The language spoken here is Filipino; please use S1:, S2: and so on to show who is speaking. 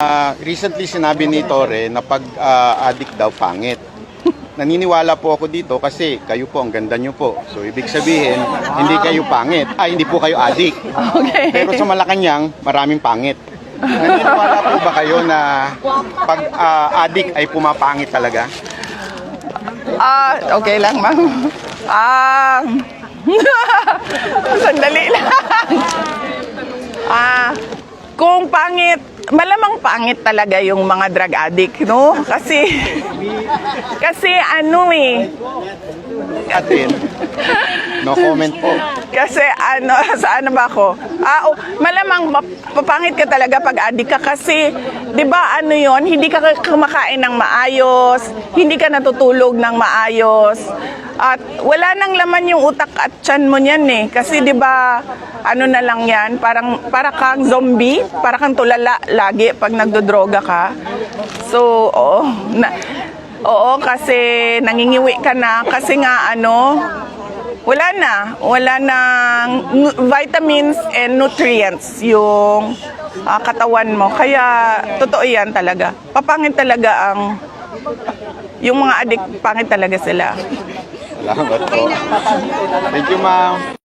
S1: Ah, recently sinabi ni Tore na pag ah, addict daw pangit. Naniniwala po ako dito kasi kayo po, ang ganda nyo po. So, ibig sabihin, hindi kayo pangit. Ay, hindi po kayo addict.
S2: Okay.
S1: Pero sa Malacanang, maraming pangit. Naniniwala po ba kayo na pag ah, addict ay pumapangit talaga?
S2: Ah, okay lang, ma'am. Ah, sandali lang. Kung pangit, malamang pangit talaga yung mga drug addict, no? Kasi, kasi ano eh,
S1: Atin, no comment po.
S2: Kasi ano, saan ba ako? Ah, oh, malamang papangit ka talaga pag addict ka kasi 'di ba ano 'yon, hindi ka kumakain ng maayos, hindi ka natutulog ng maayos. At wala nang laman yung utak at tiyan mo niyan eh. Kasi 'di ba ano na lang 'yan, parang para kang zombie, para kang tulala lagi pag nagdodroga ka. So, oo. Na, Oo, kasi nangingiwi ka na kasi nga ano, wala na, wala nang vitamins and nutrients yung ah, katawan mo. Kaya totoo 'yan talaga. Papangit talaga ang yung mga adik pangit talaga sila.
S1: Salamat po. Thank you, ma'am.